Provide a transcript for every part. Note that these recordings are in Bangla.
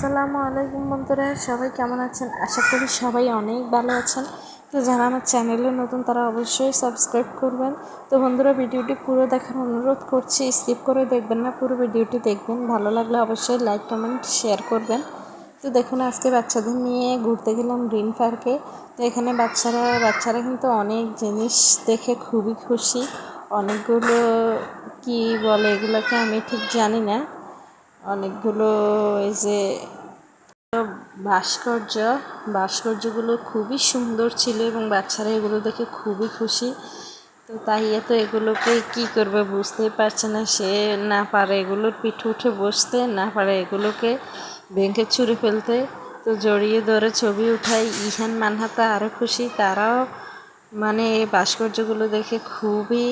আসসালামু আলাইকুম বন্ধুরা, সবাই কেমন আছেন? আশা করি সবাই অনেক ভালো আছেন। তো যারা আমার চ্যানেলে নতুন, তারা অবশ্যই সাবস্ক্রাইব করবেন। তো বন্ধুরা, ভিডিওটি পুরো দেখার অনুরোধ করছি, স্কিপ করে দেখবেন না, পুরো ভিডিওটি দেখবেন। ভালো লাগলে অবশ্যই লাইক, কমেন্ট, শেয়ার করবেন। তো দেখুন, আজকে বাচ্চাদের নিয়ে ঘুরতে গেলাম গ্রিন পার্কে। তো এখানে বাচ্চারা বাচ্চারা কিন্তু অনেক জিনিস দেখে খুবই খুশি। অনেকগুলো কি বলে এগুলোকে আমি ঠিক জানি না। অনেকগুলো এই যে ভাস্কর্য, ভাস্কর্যগুলো খুবই সুন্দর ছিল এবং বাচ্চারা এগুলো দেখে খুবই খুশি। তো তাইয়া তো এগুলোকে কি করবে বুঝতেই পারছে না, সে না পারে এগুলোর পিঠে উঠে বসতে, না পারে এগুলোকে ভেঙে ছুঁড়ে ফেলতে। তো জড়িয়ে ধরে ছবি উঠাই, ইহান মানহাতা আরও খুশি। তারাও মানে এই ভাস্কর্যগুলো দেখে খুবই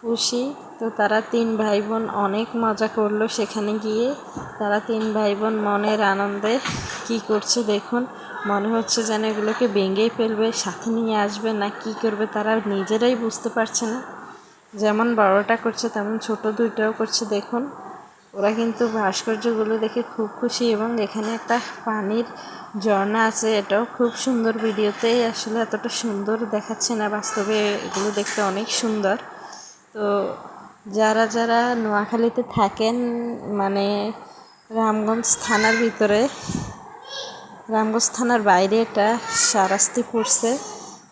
খুশি। তো তারা তিন ভাই বোন অনেক মজা করল সেখানে গিয়ে। তারা তিন ভাই বোন মনের আনন্দে কি করছে দেখুন। মনে হচ্ছে যেন এগুলোকে ভেঙেই ফেলবে, সাথে নিয়ে আসবে না, কি করবে তারা নিজেরাই বুঝতে পারছে না। যেমন বড়টা করছে, তেমন ছোট দুইটাও করছে দেখুন। ওরা কিন্তু ভাস্কর্যগুলো দেখে খুব খুশি এবং এখানে একটা পানির ঝর্ণা আছে, এটাও খুব সুন্দর ভিডিওতেই আসলে এতটা সুন্দর দেখাচ্ছে না, বাস্তবে এগুলো দেখতে অনেক সুন্দর। তো যারা যারা নোয়াখালীতে থাকেন মানে রামগঞ্জ থানার ভিতরে, রামগঞ্জ থানার বাইরে একটা সারাস্তি পড়ছে,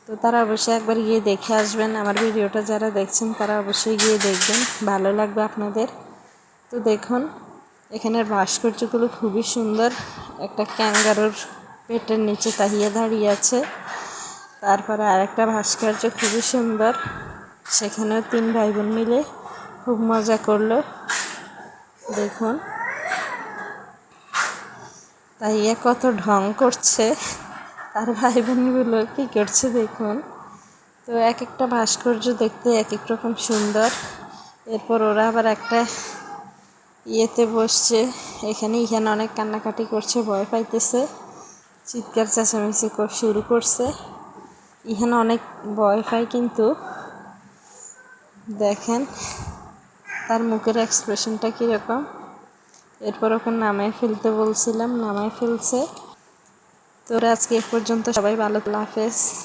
তো তারা অবশ্যই একবার গিয়ে দেখে আসবেন। আমার ভিডিওটা যারা দেখছেন, তারা অবশ্যই গিয়ে দেখবেন। ভালো লাগবে আপনাদের। তো দেখুন, এখানের ভাস্কর্যগুলো খুবই সুন্দর। একটা ক্যাঙ্গারোর পেটের নিচে তাহিয়ে দাঁড়িয়ে আছে। তারপরে আরেকটা ভাস্কর্য খুবই সুন্দর। সেখানেও তিন ভাই বোন মিলে খুব মজা করল। দেখুন। তাই এ কত ঢং করছে। তার ভাই বোনগুলো কী করছে দেখুন। তো এক একটা ভাস্কর্য দেখতে এক এক রকম সুন্দর। এরপর ওরা আবার একটা ইয়েতে বসছে। এখানে এখানে অনেক কান্নাকাটি করছে, ভয় পাইতেছে। চিৎকার, চেঁচামেচি শুরু করছে। এখানে অনেক ভয় পায় কিন্তু দেখেন, তার মুখের এক্সপ্রেশনটা কীরকম? এরপর ওকে নামায় ফেলতে বলছিলাম, নামায় ফেলছে। তোরা আজকে এ পর্যন্ত সবাই ভালো হাফেজ।